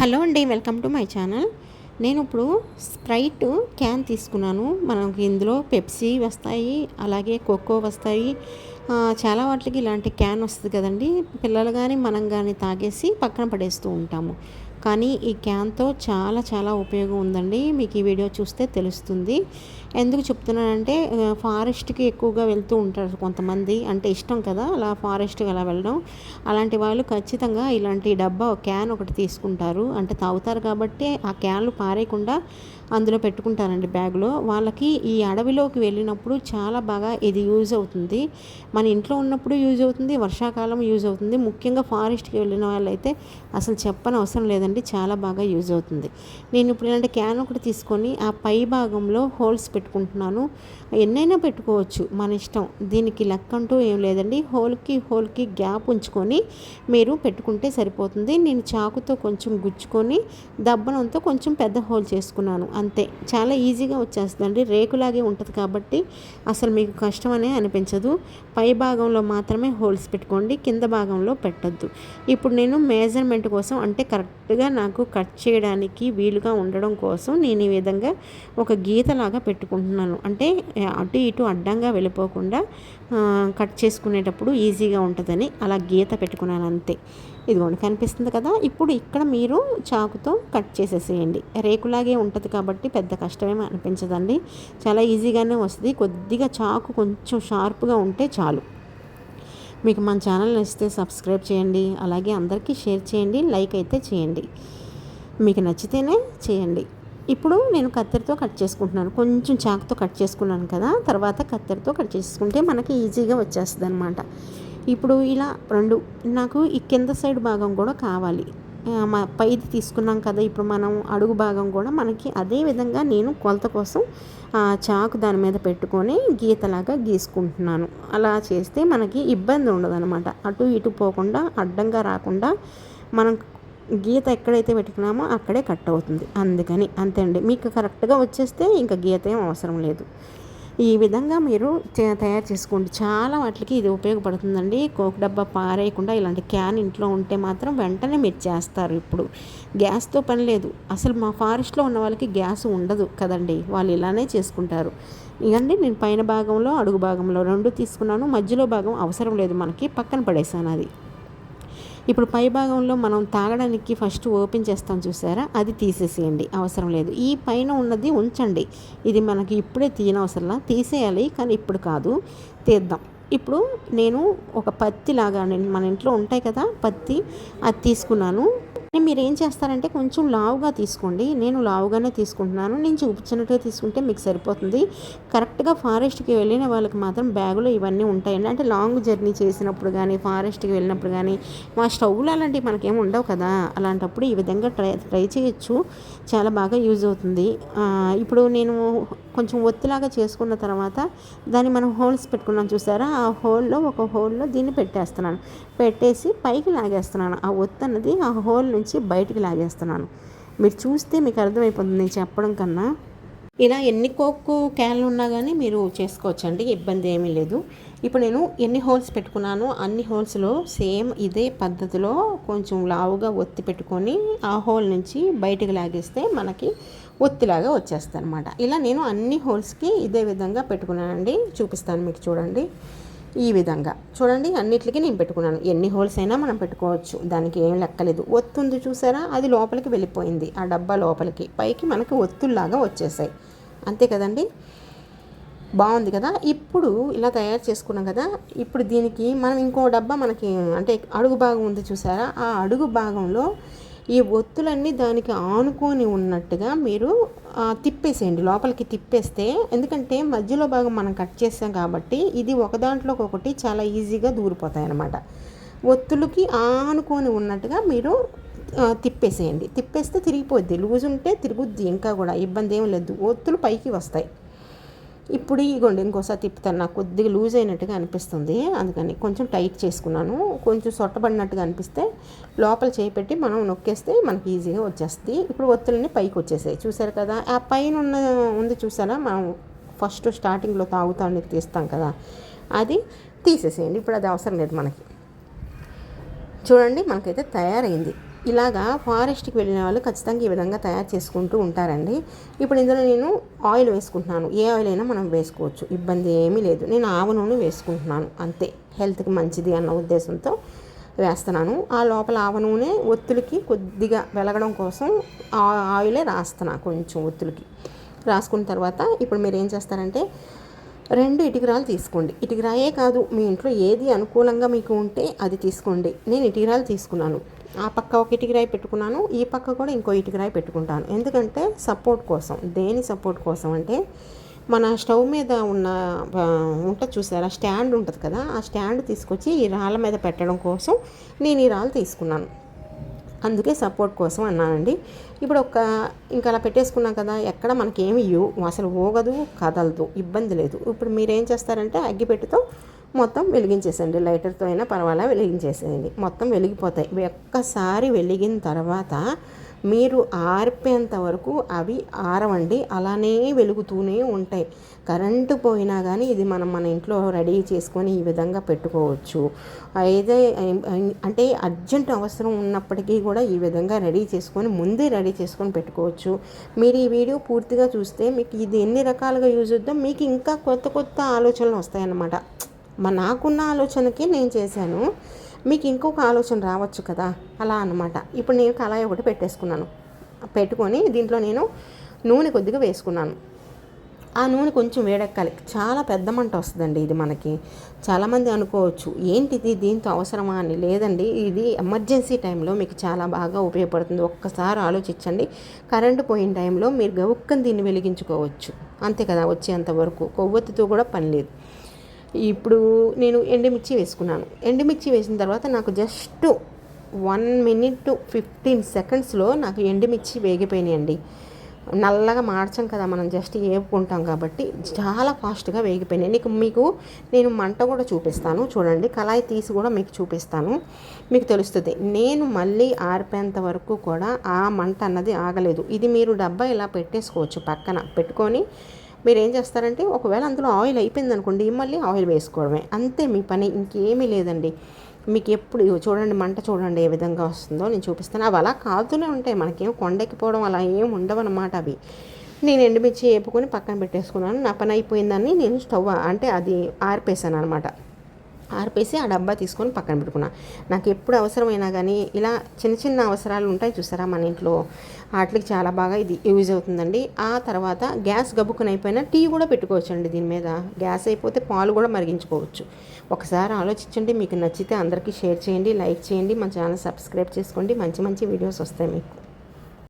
Hello అండి welcome to my channel. నేను ఇప్పుడు స్ప్రైట్ క్యాన్ తీసుకున్నాను. మనకి ఇందులో పెప్సీ వస్తాయి అలాగే కోకో వస్తాయి. చాలా వాటికి ఇలాంటి క్యాన్ వస్తుంది కదండి. పిల్లలు కానీ మనం కానీ తాగేసి పక్కన పడేస్తూ ఉంటాము. కానీ ఈ క్యాన్తో చాలా చాలా ఉపయోగం ఉందండి. మీకు ఈ వీడియో చూస్తే తెలుస్తుంది. ఎందుకు చెప్తున్నానంటే ఫారెస్ట్కి ఎక్కువగా వెళ్తూ ఉంటారు కొంతమంది. అంటే ఇష్టం కదా అలా ఫారెస్ట్కి అలా వెళ్ళడం. అలాంటి వాళ్ళు ఖచ్చితంగా ఇలాంటి డబ్బా క్యాన్ ఒకటి తీసుకుంటారు. అంటే తాగుతారు కాబట్టి ఆ క్యాన్లు పారేయకుండా అందులో పెట్టుకుంటారండి బ్యాగ్లో. వాళ్ళకి ఈ అడవిలోకి వెళ్ళినప్పుడు చాలా బాగా ఇది యూజ్ అవుతుంది. మన ఇంట్లో ఉన్నప్పుడు యూజ్ అవుతుంది వర్షాకాలం యూజ్ అవుతుంది. ముఖ్యంగా ఫారెస్ట్కి వెళ్ళిన వాళ్ళైతే అసలు చెప్పని అవసరం లేదండి. చాలా బాగా యూజ్ అవుతుంది. నేను ఇప్పుడు ఇలాంటి క్యాన్ ఒకటి తీసుకొని ఆ పై భాగంలో హోల్స్ పెట్టుకుంటున్నాను. ఎన్నైనా పెట్టుకోవచ్చు మన ఇష్టం. దీనికి లెక్క అంటూ ఏం లేదండి. హోల్కి హోల్కి గ్యాప్ ఉంచుకొని మీరు పెట్టుకుంటే సరిపోతుంది. నేను చాకుతో కొంచెం గుచ్చుకొని దబ్బనంతో కొంచెం పెద్ద హోల్ చేసుకున్నాను. అంతే. చాలా ఈజీగా వచ్చేస్తుందండి. రేకులాగే ఉంటుంది కాబట్టి అసలు మీకు కష్టమనే అనిపించదు. పై భాగంలో మాత్రమే హోల్స్ పెట్టుకోండి కింద భాగంలో పెట్టద్దు. ఇప్పుడు నేను మేజర్మెంట్ కోసం అంటే కరెక్ట్గా నాకు కట్ చేయడానికి వీలుగా ఉండడం కోసం నేను ఈ విధంగా ఒక గీతలాగా పెట్టుకుంటున్నాను. అంటే అటు ఇటు అడ్డంగా వెళ్ళిపోకుండా కట్ చేసుకునేటప్పుడు ఈజీగా ఉంటుందని అలా గీత పెట్టుకున్నాను అంతే. ఇదిగోండి కనిపిస్తుంది కదా? ఇప్పుడు ఇక్కడ మీరు చాకుతో కట్ చేసేసేయండి. రేకులాగే ఉంటుంది కాబట్టి పెద్ద కష్టమేమి అనిపించదండి. చాలా ఈజీగానే వస్తుంది. కొద్దిగా చాకు కొంచెం షార్ప్గా ఉంటే చాలు. మీకు మన ఛానల్ నచ్చితే సబ్స్క్రైబ్ చేయండి. అలాగే అందరికీ షేర్ చేయండి. లైక్ అయితే చేయండి. మీకు నచ్చితేనే చేయండి. ఇప్పుడు నేను కత్తెరతో కట్ చేసుకుంటున్నాను. కొంచెం చాకుతో కట్ చేసుకున్నాను కదా తర్వాత కత్తెరతో కట్ చేసుకుంటే మనకి ఈజీగా వచ్చేస్తుంది అనమాట ఇప్పుడు ఇలా రెండు నాకు ఈ కింద సైడ్ భాగం కూడా కావాలి. పైది తీసుకున్నాం కదా ఇప్పుడు మనం అడుగు భాగం కూడా మనకి అదే విధంగా నేను కొలత కోసం చాకు దాని మీద పెట్టుకొని గీతలాగా గీసుకుంటున్నాను. అలా చేస్తే మనకి ఇబ్బంది ఉండదు అటు ఇటు పోకుండా అడ్డంగా రాకుండా మనం గీత ఎక్కడైతే పెట్టుకున్నామో అక్కడే కట్ అవుతుంది. అందుకని అంతే అండి. మీకు కరెక్ట్గా వచ్చేస్తే ఇంకా గీత ఏం అవసరం లేదు. ఈ విధంగా మీరు తయారు చేసుకోండి. చాలా వాటికి ఇది ఉపయోగపడుతుందండి. కోక్ డబ్బా పారేయకుండా ఇలాంటి క్యాన్ ఇంట్లో ఉంటే మాత్రం వెంటనే మీరు చేస్తారు ఇప్పుడు. గ్యాస్తో పని లేదు. అసలు మా ఫారెస్ట్లో ఉన్న వాళ్ళకి గ్యాస్ ఉండదు కదండి. వాళ్ళు ఇలానే చేసుకుంటారు. ఇదండి నేను పైన భాగంలో అడుగు భాగంలో రెండు తీసుకున్నాను. మధ్యలో భాగం అవసరం లేదు మనకి. పక్కన పడేసాను అది. ఇప్పుడు పై భాగంలో మనం తాగడానికి ఫస్ట్ ఓపెన్ చేస్తాం చూసారా? అది తీసేసేయండి. అవసరం లేదు. ఈ పైన ఉన్నది ఉంచండి. ఇది మనకి ఇప్పుడే తీయనవసరంలా తీసేయాలి కానీ ఇప్పుడు కాదు. తీద్దాం. ఇప్పుడు నేను ఒక పత్తి లాగా మన ఇంట్లో ఉంటాయి కదా పత్తి అది తీసుకున్నాను. మీరు ఏం చేస్తారంటే కొంచెం లావుగా తీసుకోండి. నేను లావుగానే తీసుకుంటున్నాను. నేను చూపించినట్టుగా తీసుకుంటే మీకు సరిపోతుంది. కరెక్ట్గా ఫారెస్ట్కి వెళ్ళిన వాళ్ళకి మాత్రం బ్యాగులో ఇవన్నీ ఉంటాయండి. అంటే లాంగ్ జర్నీ చేసినప్పుడు కానీ ఫారెస్ట్కి వెళ్ళినప్పుడు కానీ మా స్టవ్లు అలాంటివి మనకేం ఉండవు కదా. అలాంటప్పుడు ఈ విధంగా ట్రై ట్రై చేయొచ్చు. చాలా బాగా యూజ్ అవుతుంది. ఇప్పుడు నేను కొంచెం ఒత్తిలాగా చేసుకున్న తర్వాత దాన్ని మనం హోల్స్ పెట్టుకున్నాం చూసారా? ఆ హోల్లో ఒక హోల్లో దీన్ని పెట్టేస్తున్నాను. పెట్టేసి పైకి లాగేస్తున్నాను. ఆ ఒత్తి అన్నది ఆ హోల్ నుంచి బయటికి లాగేస్తున్నాను. మీరు చూస్తే మీకు అర్థమైపోతుంది నేను చెప్పడం కన్నా. ఇలా ఎన్ని కోక్కు క్యాన్లు ఉన్నా కానీ మీరు చేసుకోవచ్చండి ఇబ్బంది ఏమీ లేదు. ఇప్పుడు నేను ఎన్ని హోల్స్ పెట్టుకున్నాను అన్ని హోల్స్లో సేమ్ ఇదే పద్ధతిలో కొంచెం లావుగా ఒత్తి పెట్టుకొని ఆ హోల్ నుంచి బయటకు లాగేస్తే మనకి ఒత్తిలాగా వచ్చేస్తాయి అనమాట ఇలా నేను అన్ని హోల్స్కి ఇదే విధంగా పెట్టుకున్నానండి. చూపిస్తాను మీకు చూడండి. ఈ విధంగా. చూడండి అన్నిటికీ నేను పెట్టుకున్నాను. ఎన్ని హోల్స్ అయినా మనం పెట్టుకోవచ్చు. దానికి ఏం లెక్కలేదు ఒత్తుంది చూసారా? అది లోపలికి వెళ్ళిపోయింది. ఆ డబ్బా లోపలికి. పైకి మనకి ఒత్తుల్లాగా వచ్చేసాయి. అంతే కదండి? బాగుంది కదా? ఇప్పుడు ఇలా తయారు చేసుకున్నాం కదా? ఇప్పుడు దీనికి మనం ఇంకో డబ్బా మనకి అంటే అడుగు భాగం ఉంది చూసారా? ఆ అడుగు భాగంలో ఈ ఒత్తులన్నీ దానికి ఆనుకొని ఉన్నట్టుగా మీరు తిప్పేసేయండి. లోపలికి తిప్పేస్తే ఎందుకంటే మధ్యలో భాగం మనం కట్ చేసాం కాబట్టి ఇది ఒక దాంట్లోకి ఒకటి చాలా ఈజీగా దూరిపోతాయి అన్నమాట ఒత్తులకి ఆనుకొని ఉన్నట్టుగా మీరు తిప్పేసేయండి. తిప్పేస్తే తిరిగిపోద్ది. లూజ్ ఉంటే తిరుగుద్ది. ఇంకా కూడా ఇబ్బంది ఏం లేదు. ఒత్తులు పైకి వస్తాయి. ఇప్పుడు ఇగోండి ఇంకోసారి తిప్పుతాను. నాకు కొద్దిగా లూజ్ అయినట్టుగా అనిపిస్తుంది. అందుకని కొంచెం టైట్ చేసుకున్నాను. కొంచెం సొట్టబడినట్టుగా అనిపిస్తే లోపల చేయి పెట్టి మనం నొక్కేస్తే మనకి ఈజీగా వచ్చేస్తుంది. ఇప్పుడు ఒత్తులన్నీ పైకి వచ్చేసాయి. చూసారు కదా ఆ పైన ఉన్న ఉంది చూసారా మనం ఫస్ట్ స్టార్టింగ్లో తాగుతానికి తీస్తాం కదా అది తీసేసేయండి. ఇప్పుడు అది అవసరం లేదు మనకి. చూడండి మనకైతే తయారైంది. ఇలాగా ఫారెస్ట్కి వెళ్ళిన వాళ్ళు ఖచ్చితంగా ఈ విధంగా తయారు చేసుకుంటూ ఉంటారండి. ఇప్పుడు ఇందులో నేను ఆయిల్ వేసుకుంటున్నాను. ఏ ఆయిల్ అయినా మనం వేసుకోవచ్చు. ఇబ్బంది ఏమీ లేదు. నేను ఆవు నూనె వేసుకుంటున్నాను. అంతే. హెల్త్కి మంచిది అన్న ఉద్దేశంతో వేస్తున్నాను. ఆ లోపల ఆవ నూనె ఒత్తులకి కొద్దిగా వెలగడం కోసం ఆ ఆయిలే రాస్తున్నా కొంచెం ఒత్తులకి. రాసుకున్న తర్వాత ఇప్పుడు మీరు ఏం చేస్తారంటే రెండు ఇటుకరాలు తీసుకోండి. ఇటుకరాయే కాదు మీ ఇంట్లో ఏది అనుకూలంగా మీకు ఉంటే అది తీసుకోండి. నేను ఇటుకరాలు తీసుకున్నాను. ఆ పక్క ఒక ఇటుకరాయి పెట్టుకున్నాను ఈ పక్క కూడా ఇంకో ఇటుకరాయి పెట్టుకుంటాను. ఎందుకంటే సపోర్ట్ కోసం దేని సపోర్ట్ కోసం అంటే మన స్టవ్ మీద ఉన్న ఉంటుంది చూసారా స్టాండ్ ఉంటుంది కదా ఆ స్టాండ్ తీసుకొచ్చి ఈ రాళ్ళ మీద పెట్టడం కోసం నేను ఈ రాళ్ళు తీసుకున్నాను. అందుకే సపోర్ట్ కోసం అన్నానండి. ఇప్పుడు ఒక ఇంకా అలా పెట్టేసుకున్నాం కదా ఎక్కడ మనకేమి అసలు ఊగదు కదలదు ఇబ్బంది లేదు. ఇప్పుడు మీరు ఏం చేస్తారంటే అగ్గిపెట్టుతో మొత్తం వెలిగించేసండి లైటర్తో అయినా పర్వాలా వెలిగించేసేయండి. మొత్తం వెలిగిపోతాయి. ఒక్కసారి వెలిగిన తర్వాత మీరు ఆర్పేంత వరకు అవి ఆరవండి. అలానే వెలుగుతూనే ఉంటాయి. కరెంటు పోయినా కానీ ఇది మనం మన ఇంట్లో రెడీ చేసుకొని ఈ విధంగా పెట్టుకోవచ్చు. అయితే అంటే అర్జెంట్ అవసరం ఉన్నప్పటికీ కూడా ఈ విధంగా రెడీ చేసుకొని ముందే రెడీ చేసుకొని పెట్టుకోవచ్చు. మీరు ఈ వీడియో పూర్తిగా చూస్తే మీకు ఇది ఎన్ని రకాలుగా యూజ్ అవుద్దాం మీకు ఇంకా కొత్త కొత్త ఆలోచనలు వస్తాయన్నమాట. మా నాకున్న ఆలోచనకి నేను చేశాను. మీకు ఇంకొక ఆలోచన రావచ్చు కదా? అలా అనమాట ఇప్పుడు నేను కళాయి ఒకటి పెట్టేసుకున్నాను. పెట్టుకొని దీంట్లో నేను నూనె కొద్దిగా వేసుకున్నాను. ఆ నూనె కొంచెం వేడెక్కాలి. చాలా పెద్ద మంట వస్తుందండి ఇది మనకి. చాలామంది అనుకోవచ్చు ఏంటిది దీంతో అవసరమా? అని. లేదండి ఇది ఎమర్జెన్సీ టైంలో మీకు చాలా బాగా ఉపయోగపడుతుంది. ఒక్కసారి ఆలోచించండి. కరెంటు పోయిన టైంలో మీరు గవుక్కని దీన్ని వెలిగించుకోవచ్చు. అంతే కదా? వచ్చేంత వరకు కొవ్వొత్తితో కూడా పని లేదు. ఇప్పుడు నేను ఎండుమిర్చి వేసుకున్నాను. ఎండుమిర్చి వేసిన తర్వాత నాకు just one minute to fifteen సెకండ్స్లో నాకు ఎండుమిర్చి వేగిపోయినాయండి. నల్లగా మార్చాం కదా మనం జస్ట్ వేపుకుంటాం కాబట్టి చాలా ఫాస్ట్గా వేగిపోయినాయి. నీకు మీకు నేను మంట కూడా చూపిస్తాను. చూడండి కళాయి తీసి కూడా మీకు చూపిస్తాను. మీకు తెలుస్తుంది నేను మళ్ళీ ఆరిపోయేంత వరకు కూడా ఆ మంట అన్నది ఆగలేదు. ఇది మీరు డబ్బా ఇలా పెట్టేసుకోవచ్చు పక్కన. పెట్టుకొని మీరు ఏం చేస్తారంటే ఒకవేళ అందులో ఆయిల్ అయిపోయింది అనుకోండి మళ్ళీ ఆయిల్ వేసుకోవడమే. అంతే మీ పని ఇంకేమీ లేదండి. మీకు ఎప్పుడు చూడండి మంట చూడండి ఏ విధంగా వస్తుందో నేను చూపిస్తాను. అవి అలా కాదునే ఉంటాయి. మనకేం కొండెక్కిపోవడం అలా ఏం ఉండవన్నమాట అవి. నేను ఎండుమిర్చి వేపుకొని పక్కన పెట్టేసుకున్నాను. నా పని అయిపోయిందని నేను స్టవ్ అంటే అది ఆరిపేసాను అనమాట ఆర్పేసి ఆ డబ్బా తీసుకొని పక్కన పెట్టుకున్నా. నాకు ఎప్పుడు అవసరమైనా కానీ ఇలా చిన్న చిన్న అవసరాలు ఉంటాయి చూసారా మన ఇంట్లో. వాటికి చాలా బాగా ఇది యూజ్ అవుతుందండి. ఆ తర్వాత గ్యాస్ గబుక్కుని అయిపోయినా టీ కూడా పెట్టుకోవచ్చండి దీని మీద. గ్యాస్ అయిపోతే పాలు కూడా మరిగించుకోవచ్చు. ఒకసారి ఆలోచించండి మీకు నచ్చితే అందరికీ షేర్ చేయండి లైక్ చేయండి మన ఛానల్ సబ్స్క్రైబ్ చేసుకోండి. మంచి మంచి వీడియోస్ వస్తాయి మీకు.